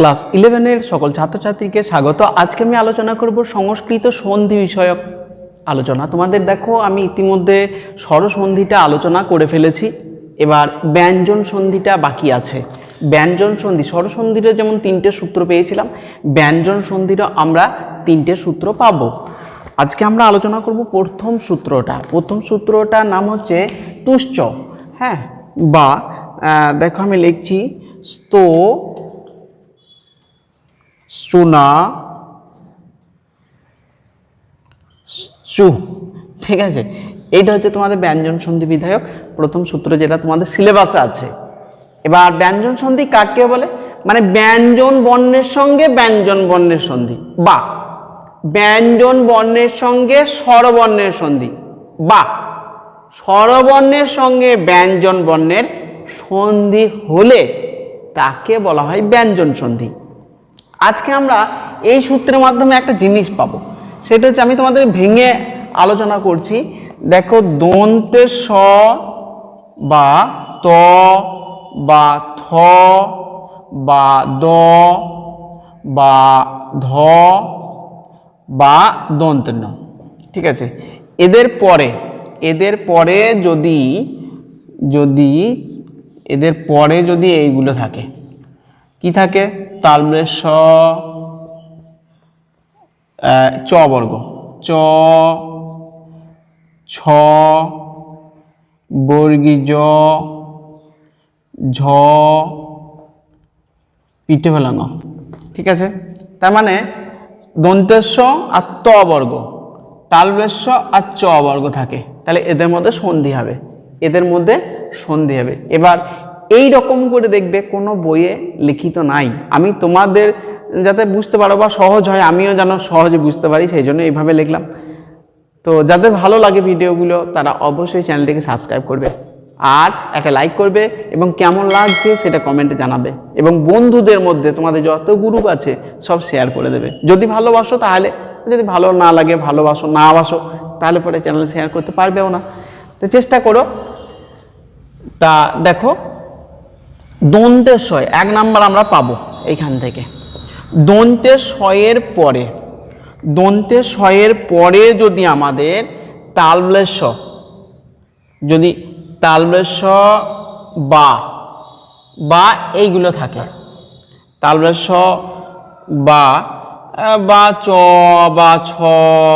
Class ইলেভেনের সকল ছাত্রছাত্রীকে স্বাগত। আজকে আমি আলোচনা করব সংস্কৃত সন্ধি বিষয়ক আলোচনা। তোমাদের দেখো, আমি ইতিমধ্যে স্বরসন্ধিটা আলোচনা করে ফেলেছি। এবার ব্যঞ্জন সন্ধিটা বাকি আছে। ব্যঞ্জন সন্ধি, স্বরসন্ধিটা যেমন তিনটে সূত্র পেয়েছিলাম, ব্যঞ্জন সন্ধিরও আমরা তিনটে সূত্র পাবো। আজকে আমরা আলোচনা করব প্রথম সূত্রটা। প্রথম সূত্রটার নাম হচ্ছে তুশ্চ হ্যাঁ? বা দেখো আমি লিখছি स्तो চুনা চু ঠিক আছে? এইটা হচ্ছে তোমাদের ব্যঞ্জন সন্ধি বিধায়ক। প্রথম সূত্র যেটা তোমাদের সিলেবাসে আছে। এবার ব্যঞ্জন সন্ধি কাকে বলে? মানে ব্যঞ্জন বর্ণের সঙ্গে ব্যঞ্জন বর্ণের সন্ধি। বা, ব্যঞ্জন বর্ণের সঙ্গে স্বরবর্ণের সন্ধি। বা, স্বরবর্ণের সঙ্গে ব্যঞ্জন বর্ণের সন্ধি হলে তাকে বলা হয় ব্যঞ্জন সন্ধি। আজকে আমরা এই সূত্রের মাধ্যমে একটা জিনিস পাবো। সেটা হচ্ছে আমি তোমাদের ভেঙে আলোচনা করছি। দেখো দন্তে স বা ত বা থ বা দ বা ধ বা দন্তের ন। ঠিক আছে? এদের পরে এদের পরে যদি যদি, এদের পরে যদি এইগুলো থাকে, কি থাকে? তালবের স চ বর্গ। চ, ছ, বর্গী জ, ঝ, পিঠে ফেলাঙ্গ। ঠিক আছে? তার মানে দন্তেস্ব আর ত বর্গ। তালবেস্ব আর চ বর্গ থাকে। তাহলে এদের মধ্যে সন্ধি হবে। এদের মধ্যে সন্ধি হবে। এবার এই রকম করে দেখবে কোনো বইয়ে লিখিত নাই। আমি তোমাদের যাতে বুঝতে পারো বা সহজ হয়, আমিও যেন সহজে বুঝতে পারি, সেই জন্য এইভাবে লিখলাম। তো যাদের ভালো লাগে ভিডিওগুলো, তারা অবশ্যই চ্যানেলটিকে সাবস্ক্রাইব করবে আর একটা লাইক করবে এবং কেমন লাগছে সেটা কমেন্টে জানাবে এবং বন্ধুদের মধ্যে তোমাদের যত গ্রুপ আছে, সব শেয়ার করে দেবে। যদি ভালোবাসো তাহলে, যদি ভালো না লাগে, ভালোবাসো না বাসো, তাহলে পরে চ্যানেল শেয়ার করতে পারবেও না। তো চেষ্টা করো। তা দেখো দন্তের শয় এক নাম্বার আমরা পাবো এইখান থেকে। দন্তের শয়ের পরে দন্তের শয়ের পরে যদি আমাদের তালবলের স যদি তালবলের স বা বা এইগুলো থাকে তালবলের স বা বা চ, বা ছ,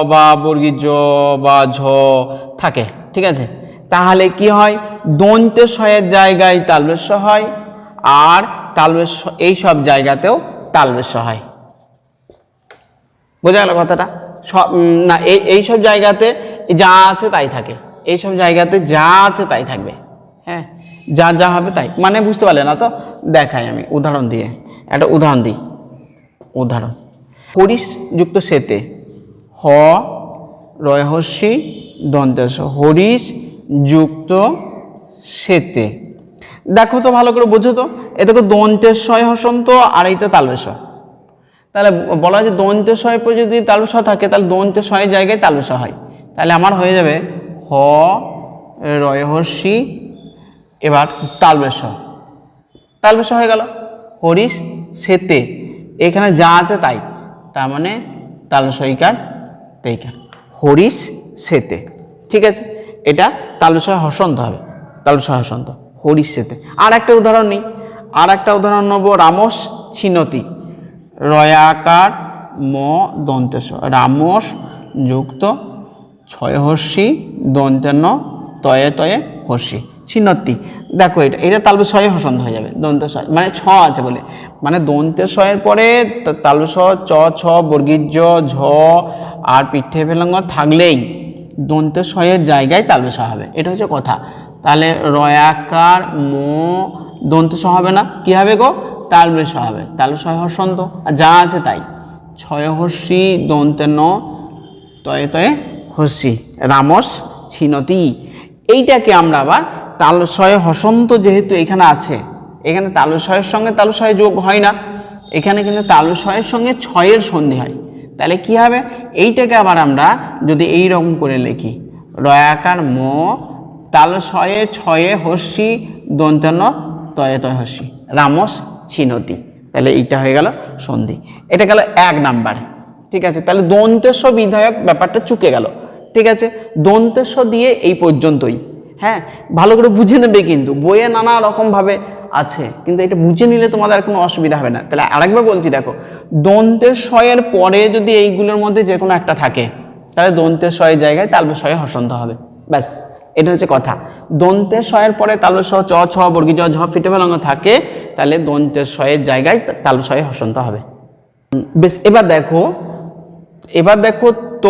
বা বর্গী জ, বা ঝ থাকে, ঠিক আছে? তাহলে কি হয়? দন্তের শয়ের জায়গায় তালবেশ হয় আর তালবেশ এই সব জায়গাতেও তালবেশ হয় বোঝা গেল কথাটা? সব না, এই সব জায়গাতে যা আছে তাই থাকে। এই সব জায়গাতে যা আছে তাই থাকবে। হ্যাঁ যা যা হবে তাই। মানে বুঝতে পারলে না তো? দেখাই আমি, উদাহরণ দিয়ে। একটা উদাহরণ দিই। উদাহরণ। হরিশ যুক্ত সেতে, হ রয়হস্যি দন্তেশ হরিশ যুক্ত সেতে। দেখো তো ভালো করে বোঝো তো। এ দেখো দন্তের শয় হসন্ত আর এইটা তালবেশ তাহলে বলা হয় যে দন্তের শয়ের পর যদি তালবেশ থাকে, তাহলে দন্তের শয়ের জায়গায় তালবেশ হয়। তাহলে আমার হয়ে যাবে হ রয়হর্ষি এবার তালবেশ তালবেশ হয়ে গেল। হরিশ, সেতে। এখানে যা আছে তাই। তার মানে তালসইকার তেইকার। হরিশ, সেতে। ঠিক আছে? এটা তালসয় হসন্ত হবে। তালসয় হসন্ত। হরিশ সেতে আর একটা উদাহরণ নিই। আর একটা উদাহরণ নেব রামস ছিনতি। রয়াকার ম দন্তেশ। রামস যুক্ত ছয় হর্ষি দন্তেন্ন তয়ে তয়ে হর্ষি। ছিন্নতি দেখো এটা এটা তালবে ছয়ে হসন্ত হয়ে যাবে। দন্ত ছয় মানে ছ আছে বলে। মানে দন্তের ছয়ের পরে তালবে ছ, চ, ছ বর্গীর জ ঝ, আর পিঠে ফেলঙ্গ থাকলেই দন্তের ছয়ের জায়গায় তালবে ছ হবে। এটা হচ্ছে কথা। তাহলে রয়াকার, মো, দন্ত ছ হবে না। কি হবে গো? তালবে ছ হবে। তালবে ছয় হসন্ত আর যা আছে তাই। ছয় হর্ষি দন্তের ন, তয়ে তয়ে হর্ষি। রামস, ছিনতি। এইটাকে আমরা আবার তালসয় হসন্ত যেহেতু এখানে আছে, এখানে তালসয়ের সঙ্গে তালসয় যোগ হয় না। এখানে কিন্তু তালসয়ের সঙ্গে ছয়ের সন্ধি হয়। তাহলে কি হবে? এইটাকে আবার আমরা যদি এই রকম করে লিখি, রয়াকার, ম তালসয়ে ছয়ে হর্ষি দন্তান্ন তয়ে তয় হর্ষি রামস ছিনতি। তাহলে এইটা হয়ে গেল সন্ধি। এটা গেল এক নাম্বার। ঠিক আছে, তাহলে দন্তেস্ব বিধায়ক ব্যাপারটা চুকে গেল। ঠিক আছে, দন্তেস্ব দিয়ে এই পর্যন্তই। হ্যাঁ ভালো করে বুঝে নেবে কিন্তু, বইয়ে নানা রকমভাবে আছে, কিন্তু এটা বুঝে নিলে তোমাদের কোনো অসুবিধা হবে না। তাহলে আরেকবার বলছি দেখো দন্তের শয়ের পরে যদি এইগুলোর মধ্যে যে কোনো একটা থাকে, তাহলে দন্তের শয়ের জায়গায় তালবে শয়ে হসন্ত হবে। ব্যাস। এটা হচ্ছে কথা। দন্তের শয়ের পরে তালবে শ চ, ছ, বর্গী জ, ঝ, ফিটে ফেলানো থাকে, তাহলে দন্তের শয়ের জায়গায় তালবে শয়ে হসন্ত হবে। বেশ, এবার দেখো এবার দেখো ত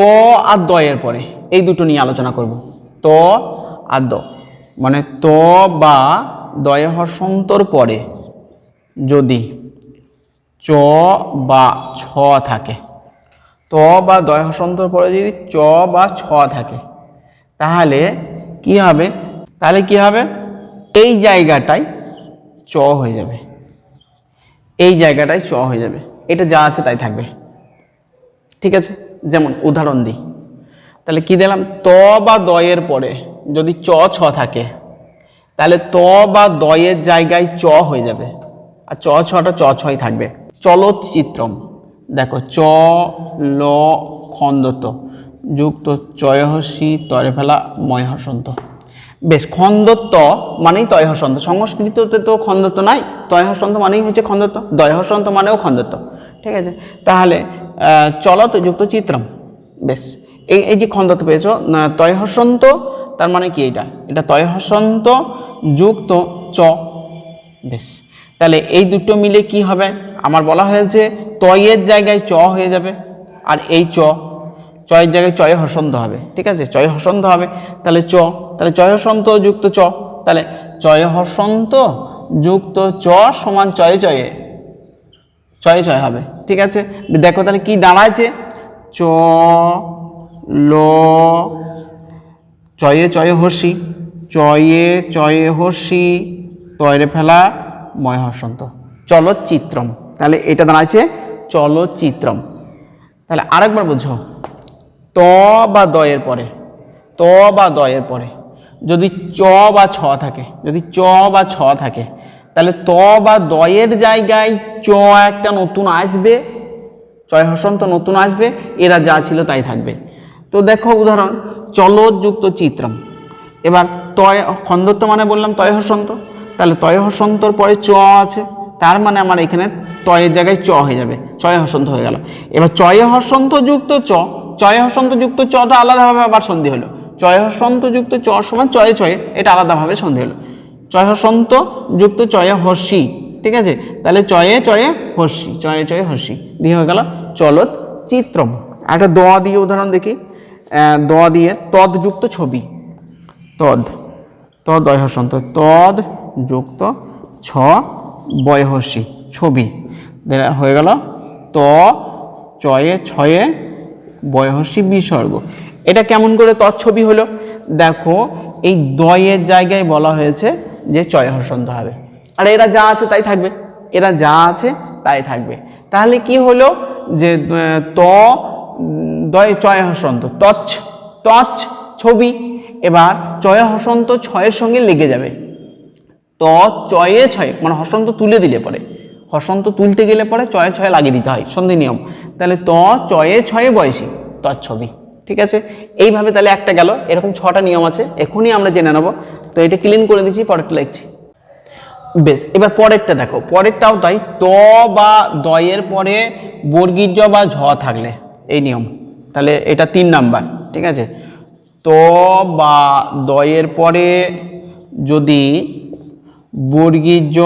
আর দয়ের পরে, এই দুটো নিয়ে আলোচনা করব। ত আর দ মানে ত বা দয় হর্ষন্তর পরে যদি চ বা ছ থাকে, ত বা দয় হর্ষন্তর পরে যদি চ বা ছ থাকে, তাহলে কি হবে? তাহলে কি হবে? এই জায়গাটায় চ হয়ে যাবে। এই জায়গাটায় চ হয়ে যাবে। এটা যা আছে তাই থাকবে। ঠিক আছে? যেমন উদাহরণ দিই। তাহলে কি দিলাম? ত বা দয়ের পরে যদি চ, ছ থাকে, তাহলে ত বা দয়ের জায়গায় চ হয়ে যাবে। আর চ ছটা চ ছয় থাকবে। চলচ্চিত্রম। দেখো, চ, ল খন্দত যুক্ত চয়হসি তরে ফেলা ময় হসন্ত বেশ খন্দত্ব মানেই তয় হসন্ত সংস্কৃততে তো খন্দত্ব নাই। তয় হসন্ত মানেই হচ্ছে খন্দত্ব দয় হসন্ত মানেও খন্দত্ব ঠিক আছে? তাহলে চলত যুক্ত চিত্রম। বেশ এই এই যে খন্দত্ব পেয়েছ না, তয় হসন্ত তার মানে কি এটা এটা তয় হসন্ত যুক্ত চ। বেশ তাহলে এই দুটো মিলে কি হবে? আমার বলা হয়েছে তয়ের জায়গায় চ হয়ে যাবে। আর এই চ চয়ের জায়গায় চয়ে হসন্ত হবে, ঠিক আছে? চয় হসন্ত হবে, তাহলে চ, তাহলে চয় হসন্ত যুক্ত চ, তাহলে চয় হসন্ত যুক্ত চ সমান চয়ে চয়ে চয়ে চয় হবে, ঠিক আছে? দেখো তাহলে কি দাঁড়াচ্ছে চ, ল, চয়ে চয়ে হসি, চয়ে চয়ে হসি, তয়রে ফেলা ময় হসন্ত, চলচ্চিত্রম, তাহলে এটা দাঁড়াচ্ছে চলচ্চিত্রম। তাহলে আরেকবার বুঝো। ত বা দয়ের পরে, ত বা দয়ের পরে। যদি চ বা ছ থাকে, যদি চ বা ছ থাকে, তাহলে ত বা দয়ের জায়গায় চ একটা নতুন আসবে চয় হসন্ত নতুন আসবে, এরা যা ছিল তাই থাকবে। তো দেখো উদাহরণ চলযুক্ত চিত্রম। এবার তয় খন্দত্ব মানে বললাম তয় হসন্ত, তাহলে তয় হসন্তর পরে চ আছে, তার মানে আমার এখানে তয়ের জায়গায় চ হয়ে যাবে চয় হসন্ত হয়ে গেল। এবার চয় হসন্ত যুক্ত চ চয় হসন্ত যুক্ত চটা আলাদাভাবে আবার সন্ধি হলো। চয় হসন্ত যুক্ত চ সমান চয়ে চয়ে, এটা আলাদাভাবে সন্ধি হলো। চয় হসন্ত যুক্ত চয়ে হর্ষি, ঠিক আছে? তাহলে চয়ে চয়ে হর্ষি, চয়ে চয়ে হর্ষি। দিয়ে হয়ে গেল চলত চিত্রম। একটা দ দিয়ে উদাহরণ দেখি। দিয়ে তদ যুক্ত ছবি। তদ তদ বয়হসন্ত তদ যুক্ত ছ বয়হসি ছবি। হয়ে গেল ত, চয়ে, ছয়ে বয়হসি বিসর্গ। এটা কেমন করে তৎছবি হলো? দেখো, এই দয়ের জায়গায় বলা হয়েছে যে চয় হসন্ত হবে। আর এরা যা আছে তাই থাকবে। এরা যা আছে তাই থাকবে। তাহলে কি হলো? যে ত, দয় চয় হসন্ত তচ্ছ তচ্ছ ছবি। এবার চয় হসন্ত ছয়ের সঙ্গে লেগে যাবে। ত, চয়ে ছয়ে মানে হসন্ত তুলে দিলে পরে। হসন্ত তুলতে গেলে পরে চয়ে ছয়ে লাগিয়ে দিতে হয়, সন্ধি নিয়ম। তাহলে ত, চয়ে ছয়ে বয়সী তৎছবি ঠিক আছে? এইভাবে তাহলে একটা গেল, এরকম ছটা নিয়ম আছে, এখনই আমরা জেনে নেব। তো এটা ক্লিন করে দিচ্ছি পরেরটা লিখছি। বেশ, এবার পরেরটা দেখো, পরেরটাও তাই, ত বা দয়ের পরে বর্গীর্য বা ঝ থাকলে, এই নিয়ম। তাহলে এটা তিন নাম্বার, ঠিক আছে? ত বা দয়ের পরে যদি বর্গীর্য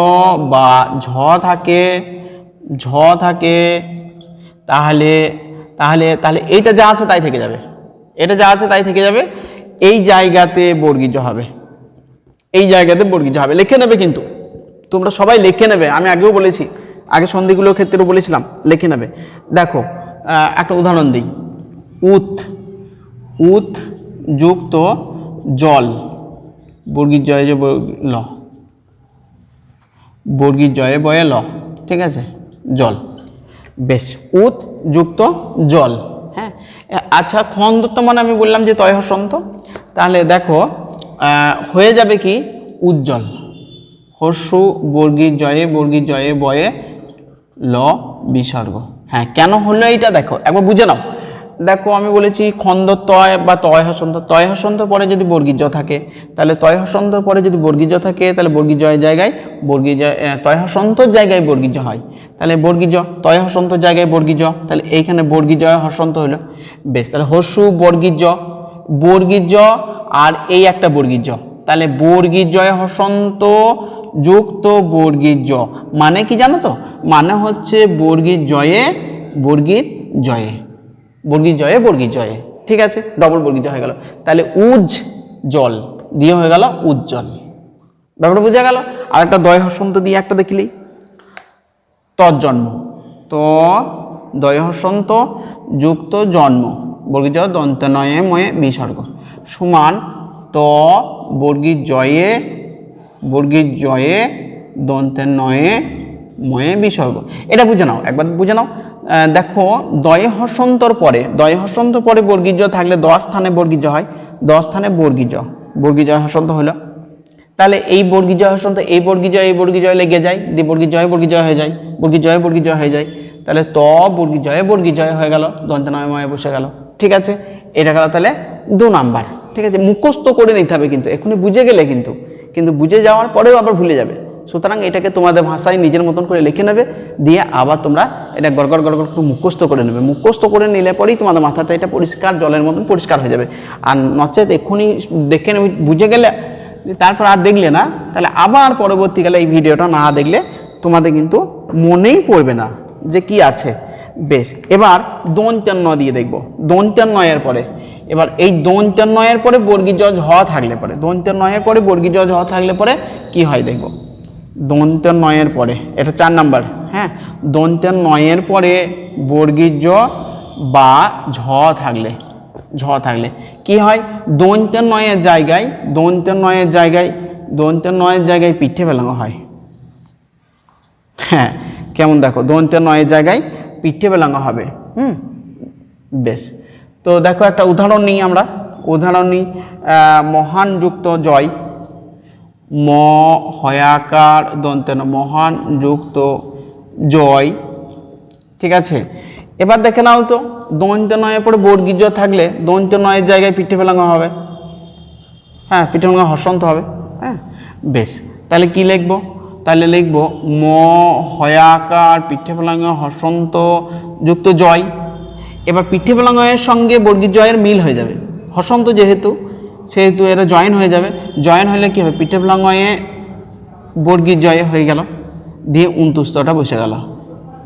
বা ঝ থাকে ঝ থাকে, তাহলে তাহলে তাহলে এইটা যা আছে তাই থেকে যাবে। এটা যা আছে তাই থেকে যাবে, এই জায়গাতে বর্গীর্য হবে। এই জায়গাতে বর্গীজ হবে। লিখে নেবে কিন্তু। তোমরা সবাই লিখে নেবে। আমি আগেও বলেছি, আগে সন্ধিগুলোর ক্ষেত্রেও বলেছিলাম, লিখে নেবে। দেখো একটা উদাহরণ দিই। উত উত যুক্ত জল। বর্গীর জয়ে বর্গ- ল। বর্গীর জয়ে বয়ে ল, ঠিক আছে? জল। বেশ, উত যুক্ত জল। হ্যাঁ? আচ্ছা খন্দত্ব মানে আমি বললাম যে তয় হসন্ত। তাহলে দেখো হয়ে যাবে কি? উজ্জ্বল। হর্ষু বর্গীর জয়ে বর্গীর জয়ে বয়ে ল, বিসর্গ। হ্যাঁ কেন হলো এইটা দেখো? একবার বুঝে নাও। দেখো, আমি বলেছি খন্দ তয় বা তয় হসন্ত। তয় হসন্ত পরে যদি বর্গীজ থাকে, তাহলে তয় হসন্ত পরে যদি বর্গীজ থাকে, তাহলে বর্গীজয়ের জায়গায় বর্গীজ তয় হসন্তর জায়গায় বর্গীজ হয়। তাহলে বর্গীজ তয় হসন্ত জায়গায় বর্গীজ তাহলে এইখানে বর্গীজয় হসন্ত হলো। বেশ, তাহলে হসু বর্গীজ বর্গীজ আর এই একটা বর্গীজ তাহলে বর্গীজয় হসন্ত যুক্ত বর্গীর জ মানে কি জানো তো? মানে হচ্ছে বর্গীর জয়ে বর্গীর জয়ে বর্গীর জয়ে বর্গীর জয়ে ঠিক আছে? ডবল বর্গীর জয় হয়ে গেল। তাহলে উজ জল দিয়ে হয়ে গেল উজ্জ্বল। ব্যাপারটা বুঝা গেল? আর একটা দয় হসন্ত দিয়ে একটা দেখলি। তজ্জন্ম। তো দয় হসন্ত যুক্ত জন্ম। বর্গীর জয় দন্ত নয়ে ময়ে বিসর্গ। সমান ত বর্গীর জয়ে বর্গীর জয়ে দন্তের নয়ে ময়ে বিসর্গ। এটা বুঝে নাও, একবার বুঝে নাও। দেখো, দয়ে হসন্তর পরে, দয়ে হসন্তর পরে বর্গীজ থাকলে দশ স্থানে বর্গীজ হয়, দশ স্থানে বর্গীজ বর্গীজ হসন্ত হলো। তাহলে এই বর্গীজয় হসন্ত, এই বর্গীজয় এই বর্গীজয় লেগে যায়, দিয়ে বর্গীজয় বর্গীজয় হয়ে যায় বর্গীজয় বর্গীজয় হয়ে যায়। তাহলে ত বর্গীজয় বর্গীজয় হয়ে গেল দন্তনয় ময়ে বসে গেল, ঠিক আছে? এটা গেল তাহলে দু নাম্বার, ঠিক আছে? মুখস্থ করে নিতে হবে কিন্তু এখনই বুঝে গেলে কিন্তু কিন্তু বুঝে যাওয়ার পরেও আবার ভুলে যাবে। সুতরাং এটাকে তোমাদের ভাষায় নিজের মতন করে লিখে নেবে, দিয়ে আবার তোমরা এটা গড়গড় গড়গড় করে মুখস্থ করে নেবে। মুখস্থ করে নিলে পরেই তোমাদের মাথাতে এটা পরিষ্কার, জলের মতন পরিষ্কার হয়ে যাবে। আর নচেত এক্ষুনি দেখে নেবে, বুঝে গেলে তারপর আর দেখলে না, তাহলে আবার পরবর্তীকালে এই ভিডিওটা না দেখলে তোমাদের কিন্তু মনেই পড়বে না যে কি আছে। বেশ, এবার দন্ত্যান্ন দিয়ে দেখব। দন্ত্যান্নয়ের পরে, এবার এই দন্ত্যান্নয়ের পরে বর্গী জজ হ থাকলে পরে দন্ত্যান্নয়ের পরে বর্গী জজ হ থাকলে পরে কি হয় দেখব। দন্তের নয়ের পরে, এটা চার নাম্বার হ্যাঁ? দন্তের নয়ের পরে বর্গীর জ বা ঝ থাকলে ঝ থাকলে কি হয়? দন্তের নয়ের জায়গায় দন্তের নয়ের জায়গায় দন্তের নয়ের জায়গায় পিঠে ফেলানো হয়। হ্যাঁ কেমন দেখো? দন্তের নয়ের জায়গায় পিঠে বেলাঙ্গা হবে। হুম? বেশ। তো দেখো একটা উদাহরণ নিই আমরা। উদাহরণ নিই মহান যুক্ত জয়। ম, হয়াকার, দন্তেন মহান, যুক্ত, জয়। ঠিক আছে? এবার দেখে নাও তো, দন্ত নয়ের পরে বর্গীজ থাকলে দন্ত নয়ের জায়গায় পিঠে ফেলাঙ্গা হবে। হ্যাঁ পিঠে ফেলাঙ্গা হসন্ত হবে। হ্যাঁ বেশ। তাহলে কি লিখব? তাহলে লিখব, ম, হয়াকার, পিঠে ফেলাঙ্গা হসন্ত, যুক্ত, জয়। এবার পিঠে ফেলাঙ্গের সঙ্গে বর্গীর জয়ের মিল হয়ে যাবে। হসন্ত যেহেতু সেহেতু এরা জয়েন হয়ে যাবে। জয়েন হলে কী হবে? পিঠে ফেলাঙ্গয়ে বর্গীর জয় হয়ে গেল। দিয়ে উনতুস্তটা বসে গেল।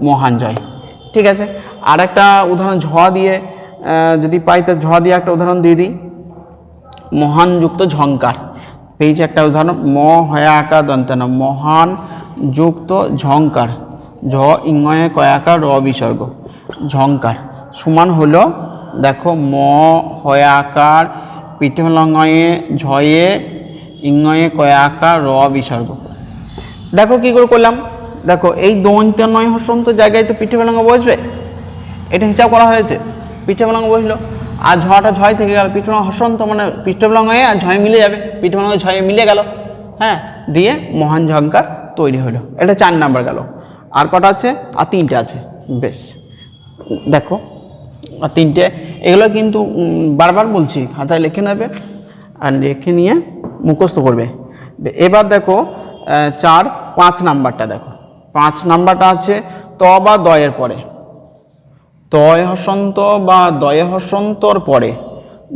মহান জয়। ঠিক আছে? আর একটা উদাহরণ, ঝ দিয়ে যদি পাই তা ঝ দিয়ে একটা উদাহরণ দিয়ে দিই। মহান যুক্ত ঝঙ্কার পেয়েছে একটা উদাহরণ। ম হয়া আকার দন্তন। মহান যুক্ত ঝঙ্কার ঝ ইংয়ে কয়াকার র বিসর্গ। ঝঙ্কার সমান হলো, দেখো, ম হয়াকার পিঠে লঙ্গয়ে ঝয়ে ইংয়ে কয়াকার র বিসর্গ। দেখো কি করে করলাম? দেখো, এই দন্ত নয় হসন্ত জায়গায় তো পিঠে বেলাঙ্গা বসবে? এটা হিসাব করা হয়েছে। পিঠে বেলাঙ্গা বসল। আর ঝটা ঝয় থেকে গেল। পিঠে হসন্ত মানে পিঠে আর ঝয় মিলে যাবে। পিঠে বেলাঙ্গা ঝয়ে মিলে গেল। হ্যাঁ দিয়ে মহান ঝঙ্কার তৈরি হলো। এটা চার নাম্বার গেল। আর কটা আছে? আর তিনটে আছে। বেশ। দেখো আর তিনটে, এগুলো কিন্তু বারবার বলছি, খাতায় লিখে নেবে আর লিখে নিয়ে মুখস্থ করবে। এবার দেখো চার, পাঁচ নাম্বারটা দেখো। পাঁচ নাম্বারটা আছে, ত বা দয়ের পরে। তয় হসন্ত বা দয়ে হসন্তর পরে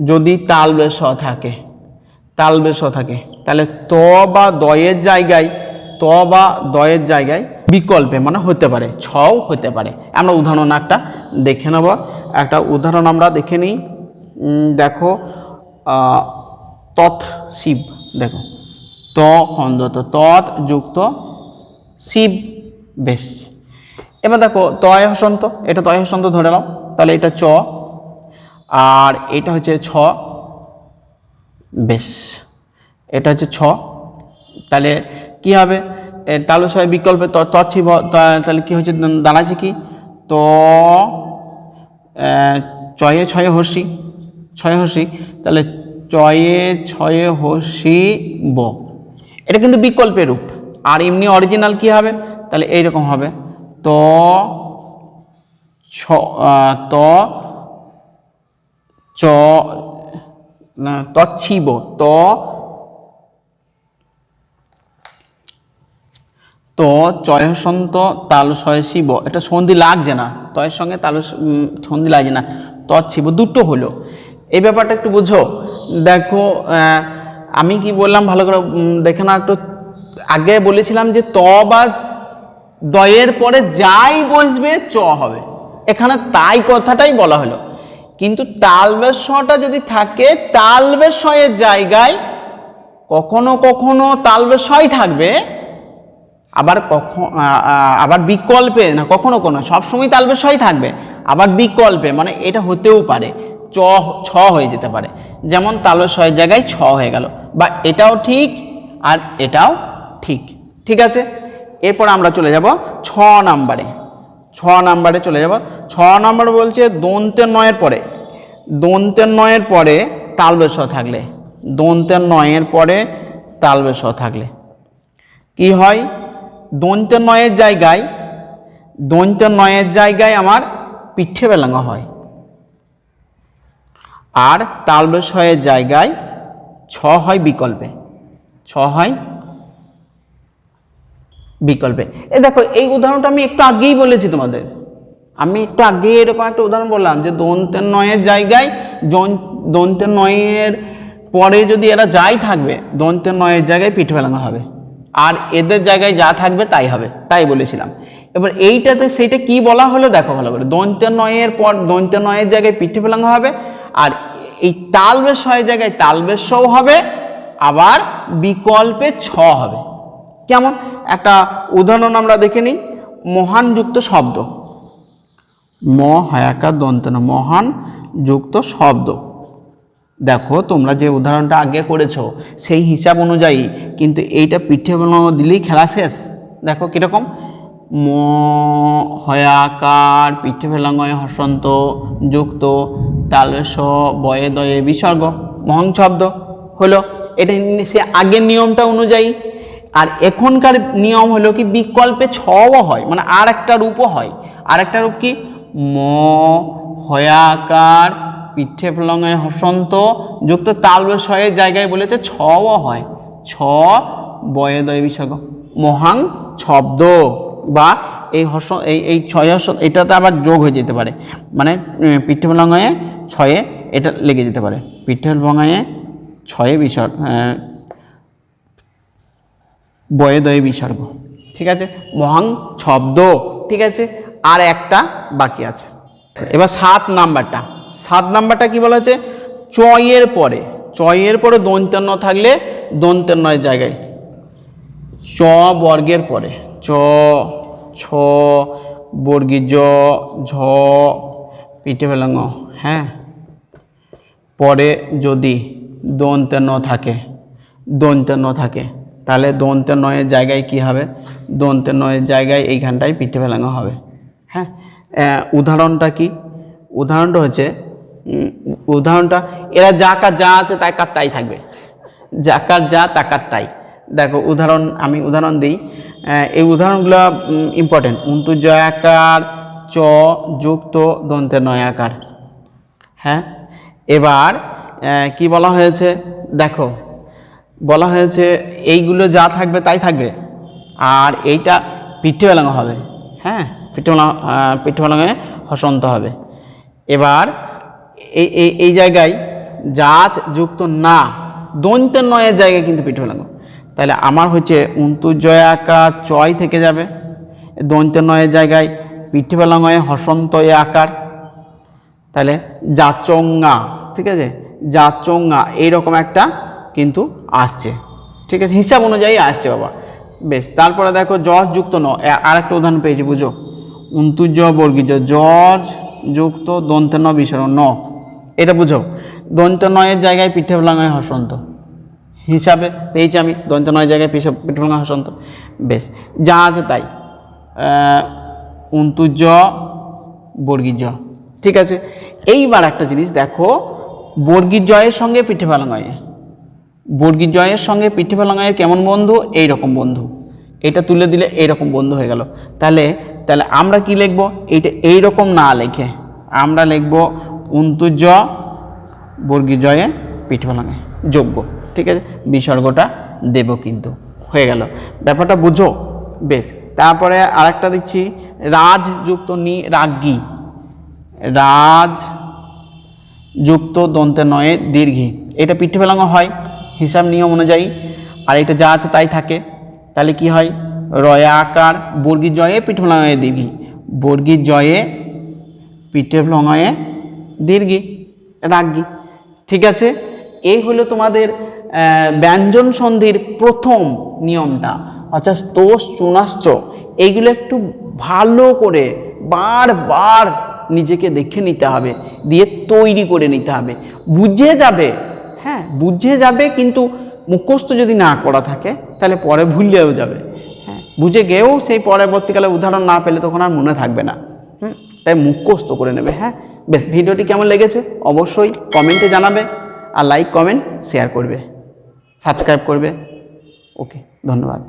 যদি তাল বেশ থাকে, তাল বেশ থাকে, তাহলে ত বা দয়ের জায়গায়, ত বা দয়ের জায়গায় বিকল্পে মানে হতে পারে, ছও হতে পারে। আমরা উদাহরণ একটা দেখে নেব। একটা উদাহরণ আমরা দেখে নিই। দেখো তৎ শিব, দেখো। ত খন্দত তৎ যুক্ত শিব, বেশ। এবার দেখো তয় হসন্ত, এটা তয় হসন্ত ধরে নাও, তাহলে এটা চ। আর এটা হচ্ছে ছ, বেশ। এটা হচ্ছে ছ, তাহলে কি হবে? তালু ছয় বিকল্পে ত ত ছিব তাহলে কি হচ্ছে? দাঁড়াচ্ছে কি? তো আহ, ছয়ে হর্ষি ছয়ে হর্ষি তাহলে চয়ে ছয়ে হর্ষি ব। এটা কিন্তু বিকল্পের রূপ। আর এমনি অরিজিনাল কি হবে? তাহলে এইরকম হবে। ত ছ ত চ তচ্ছিব। ত তো চয়সন্ত তাল শিব, এটা সন্ধি লাগছে না। তয়ের সঙ্গে তাল সন্ধি লাগছে না। তৎসিব দুটো হলো। এই ব্যাপারটা একটু বুঝো। দেখো আমি কি বললাম ভালো করে দেখে না একটু। আগে বলেছিলাম যে ত বা দয়ের পরে যাই বসবে, চ হবে। এখানে তাই কথাটাই বলা হলো। কিন্তু তালবের শটা যদি থাকে, তালবের শয়ের জায়গায় কখনো কখনো তালবের শয় থাকবে। আবার কখন আবার বিকল্পে, না কখনো কোনো সবসময় তালবের ছয় থাকবে, আবার বিকল্পে মানে এটা হতেও পারে, চ, ছ হয়ে যেতে পারে, যেমন তালবের ছয়ের জায়গায় ছ হয়ে গেল, বা এটাও ঠিক আর এটাও ঠিক ঠিক আছে? এরপর আমরা চলে যাব ছ নাম্বারে ছ নাম্বারে চলে যাব, ছ নাম্বার বলছে দন্তের নয়ের পরে দন্তের নয়ের পরে তালবের ছ থাকলে দন্তের নয়ের পরে তালবের ছ থাকলে, কি হয়? দন্তের নয়ের জায়গায় দন্তের নয়ের জায়গায় আমার পিঠে বেলাঙ্গা হয়। আর তালবের ছয়ের জায়গায় ছ হয় বিকল্পে। ছ হয় বিকল্পে। এ দেখো, এই উদাহরণটা আমি একটু আগেই বলেছি তোমাদের। আমি একটু আগে এরকম একটা উদাহরণ বললাম যে দন্তের নয়ের জায়গায় দন্তের নয়ের পরে যদি এরা যাই থাকবে দন্তের নয়ের জায়গায় পিঠ ফেলানো হবে। আর এদের জায়গায় যা থাকবে তাই হবে, তাই বলেছিলাম। এবার এইটাতে সেইটা কি বলা হলো দেখো ভালো করে। দন্তের নয়ের পর দন্তের নয়ের জায়গায় পিঠে ফেলানো হবে, আর এই তালবেশ ছয়ের জায়গায় তালবেশ হবে, আবার বিকল্পে ছ হবে। কেমন? একটা উদাহরণ আমরা দেখে নিই। মহান যুক্ত শব্দ। ম হায়াকার দন্ত মহান যুক্ত শব্দ। দেখো, তোমরা যে উদাহরণটা আগে করেছ, সেই হিসাব অনুযায়ী কিন্তু এইটা পিঠে বানানো দিলেই খেলা শেষ। দেখো কীরকম? ম, হয়াকার, পিঠে ফেলাঙ্গয় হসন্ত, যুক্ত, তালস, বয়ে দয়ে, বিসর্গ, মহং শব্দ হলো। এটা সে আগের নিয়মটা অনুযায়ী। আর এখনকার নিয়ম হলো কি? বিকল্পে ছও হয় মানে আর একটা রূপও হয়। আর একটা রূপ কি? ম, হয়াকার পিঠে ফলঙে হসন্ত, যুক্ত তালবে ছয়ের জায়গায় বলেছে ছও হয়। ছ বয়ে দয় বিসর্গ মহাং শব্দ বা এই হস, এই এই ছয় হস, এটাতে আবার যোগ হয়ে যেতে পারে। মানে পিঠে ফলঙে ছয়ে এটা লেগে যেতে পারে। পিঠে ফলঙে ছয়ে বিসর্গ বয়ে বিসর্গ ঠিক আছে? মহাং শব্দ ঠিক আছে? আর একটা বাকি আছে। এবার সাত নাম্বারটা। সাত নাম্বারটা কি বলা হচ্ছে চয়ের পরে। চয়ের পরে দন্তান্ন থাকলে দন্তান্নয় জায়গায়। চ বর্গের পরে। চ, ছ বর্গী জ ঝ, পিঠে ফেলাঙ্গ হ্যাঁ? পরে যদি দন্তে ন থাকে দন্তে ন থাকে, তাহলে দন্তে নয়ের জায়গায় কি হবে? দন্তে নয়ের জায়গায় এইখানটায় পিঠে ফেলানো হবে হ্যাঁ? উদাহরণটা কি? উদাহরণটা হচ্ছে উদাহরণটা, এরা যা কার যা আছে তাই কার তাই থাকবে। যা কার যা তাকার তাই। দেখো, উদাহরণ, আমি উদাহরণ দিই। এই উদাহরণগুলো ইম্পর্টেন্ট উন্তু জয়াকার চ, যুক্ত, দন্তে নয়াকার। হ্যাঁ? এবার কি বলা হয়েছে? দেখো, বলা হয়েছে, এইগুলো যা থাকবে তাই থাকবে। আর এইটা পিঠে হবে। হ্যাঁ? পিঠে পিঠে বেলাঙে হসন্ত হবে। এবার এই এই এই জায়গায় জাত যুক্ত না দন্তের নয়ের জায়গায় কিন্তু পিঠে বেলানো তাহলে আমার হচ্ছে উন্তু জয়াকা চয় থেকে যাবে দন্তের নয়ের জায়গায় পিঠে বেলাঙয়ে হসন্ত এ আকার। তাহলে জাচঙ্গা, ঠিক আছে? জাচঙ্গা, এইরকম একটা কিন্তু আসছে। ঠিক আছে? হিসাব অনুযায়ী আসছে বাবা। বেশ, তারপরে দেখো জজ যুক্ত ন আর একটা উদাহরণ পেয়েছি, বুঝো? উন্তুজ বর্গীজ জজ যুক্ত দন্ত ন বিসর্গ ন। এটা বুঝো দন্ত নয়ের জায়গায় পিঠে ফলাঙায় হসন্ত। হিসাবে পেয়েছি আমি দন্ত নয়ের জায়গায় পিঠে পিঠে ফলাঙায় হসন্ত। বেশ, যা আছে তাই। উন্তুজ বর্গীজ, ঠিক আছে? এইবার একটা জিনিস দেখো বর্গীর জয়ের সঙ্গে পিঠে ফালাঙ্গায় বর্গীর জয়ের সঙ্গে পিঠে ফালাঙ্গায়ের কেমন বন্ধু? এই রকম বন্ধু। এটা তুলে দিলে এই রকম বন্ধু হয়ে গেল। তাহলে তাহলে আমরা কি লিখব? এইটা এই রকম না লিখে। আমরা লিখব অন্তুজ বর্গী জয়ে পিঠ যোগ্য। ঠিক আছে? বিসর্গটা দেব কিন্তু। হয়ে গেল। ব্যাপারটা বুঝো? বেশ। তারপরে আরেকটা দিচ্ছি রাজ যুক্ত নি, রাজ্ঞী। রাজ যুক্ত দন্তে নয়ে দীর্ঘী। এটা পিঠে ফেলাঙ্গ হয় হিসাব নিয়ম অনুযায়ী। আর এটা যা আছে তাই থাকে। তাহলে কি হয়? রয়া আকার বর্গীর জয়ে পিঠে ফেলাঙ্গে দীর্ঘী। বর্গীর জয়ে পিঠে ফেলাঙ্গে দীর্ঘী রাজ্ঞী ঠিক আছে? এই হলো তোমাদের ব্যঞ্জন সন্ধির প্রথম নিয়মটা। অর্থাৎ তোষ, চুনাশ্চ এইগুলো একটু ভালো করে বারবার নিজেকে দেখে নিতে হবে, দিয়ে তৈরি করে নিতে হবে। বুঝে যাবে হ্যাঁ বুঝে যাবে কিন্তু মুখস্থ যদি না করা থাকে, তাহলে পরে ভুলেও যাবে। হ্যাঁ বুঝে গিয়েও সেই পরবর্তীকালে উদাহরণ না পেলে তখন আর মনে থাকবে না। হুম, তাই মুখস্থ করে নেবে হ্যাঁ। বেশ, ভিডিওটি কেমন লেগেছে অবশ্যই কমেন্টে জানাবে আর লাইক কমেন্ট শেয়ার করবে। সাবস্ক্রাইব করবে। ওকে ধন্যবাদ।